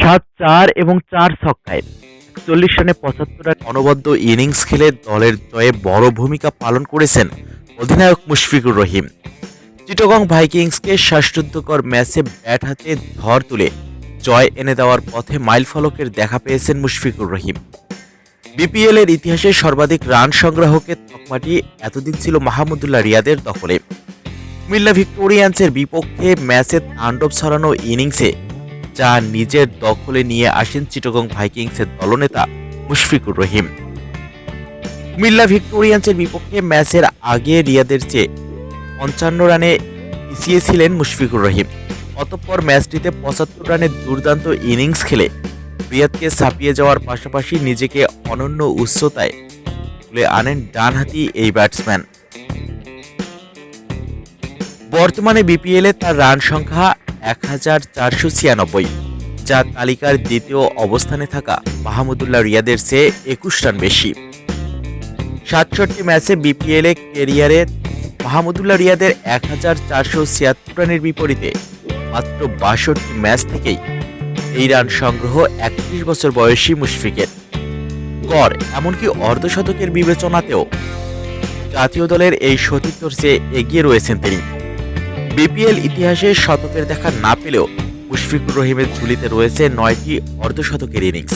সাত চার এবং চার ছক্কায়। চল্লিশ রানে পঁচাত্তর রান অনবদ্য ইনিংস খেলে দলের জয়ে বড় ভূমিকা পালন করেছেন অধিনায়ক মুশফিকুর রহিম। চিটগং ভাইকিংসকে শ্বাসরুদ্ধকর ম্যাচে ব্যাট হাতে ধর তুলে জয় এনে দেওয়ার পথে মাইল ফলকের দেখা পেয়েছেন মুশফিকুর রহিম। বিপিএল এর ইতিহাসে সর্বাধিক রান সংগ্রাহকের তকমাটি এতদিন ছিল মাহমুদুল্লাহ রিয়াদের দখলে। কুমিল্লা ভিক্টোরিয়ান্সের বিপক্ষে ম্যাচে তাণ্ডব ছড়ানো ইনিংসে যা নিজের দখলে নিয়ে আসেন চিটগং ভাইকিংসের দলনেতা মুশফিকুর রহিম। কুমিল্লা ভিক্টোরিয়ান্সের বিপক্ষে ম্যাচের আগে রিয়াদের চেয়ে পঞ্চান্ন রানে পিছিয়েছিলেন মুশফিকুর রহিম। অতঃপর ম্যাচটিতে পঁচাত্তর রানের দুর্দান্ত ইনিংস খেলে রিয়াদকে ছাপিয়ে যাওয়ার পাশাপাশি নিজেকে অনন্য উচ্চতায় তুলে আনেন ডানহাতি এই ব্যাটসম্যান। বর্তমানে বিপিএলে তার রান সংখ্যা এক হাজার চারশো ছিয়ানব্বই, যা তালিকার দ্বিতীয় অবস্থানে থাকা মাহমুদুল্লাহ রিয়াদের চেয়ে একুশ রান বেশি। সাতষট্টি ম্যাচে বিপিএলে কেরিয়ারে মাহমুদুল্লাহ রিয়াদের এক হাজার চারশো ছিয়াত্তর রানের বিপরীতে মাত্র বাষট্টি ম্যাচ থেকেই এই রান সংগ্রহ একত্রিশ বছর বয়সী মুশফিকের। গড় এমনকি অর্ধশতকের বিবেচনাতেও জাতীয় দলের এই সতীর্থর চেয়ে এগিয়ে রয়েছেন তিনি। বিপিএল ইতিহাসে শতকের দেখা না পেলেও মুশফিকুর রহিমের ঝুলিতে রয়েছে নয়টি অর্ধশতকের ইনিংস,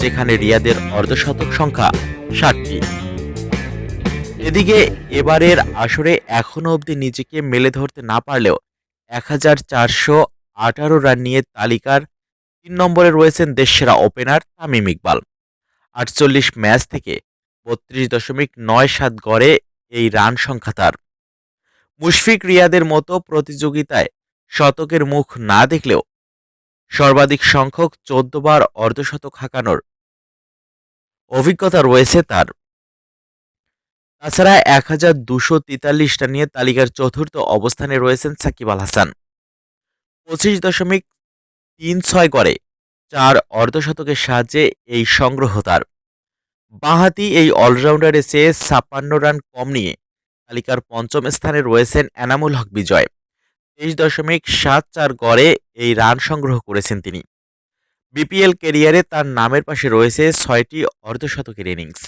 যেখানে রিয়াদের অর্ধশতক সংখ্যা ষাটটি। এদিকে এবারের আসরে এখনও অবধি নিজেকে মেলে ধরতে না পারলেও এক হাজার চারশো আঠারো রান নিয়ে তালিকার তিন নম্বরে রয়েছেন দেশসেরা ওপেনার তামিম ইকবাল। আটচল্লিশ ম্যাচ থেকে বত্রিশ দশমিক নয় সাত গড়ে এই রান সংখ্যা তার। মুশফিক রিয়াদের মতো প্রতিযোগিতায় শতকের মুখ না দেখলেও সর্বাধিক সংখ্যক চোদ্দ বার অর্ধশতক হাঁকানোর অভিজ্ঞতা রয়েছে তার। তাছাড়া এক হাজার দুশো তেতাল্লিশটা নিয়ে তালিকার চতুর্থ অবস্থানে রয়েছেন সাকিব আল হাসান। পঁচিশ দশমিক তিন ছয় করে চার অর্ধশতকের সাহায্যে এই সংগ্রহ তার। বাঁহাতি এই অলরাউন্ডারে চেয়ে ছাপ্পান্ন রান কম নিয়ে তালিকার পঞ্চম স্থানে রয়েছেন এনামুল হক বিজয়। তেইশ দশমিক সাত চার গড়ে এই রান সংগ্রহ করেছেন তিনি। বিপিএল কেরিয়ারে তার নামের পাশে রয়েছে ছয়টি অর্ধশতকের ইনিংস।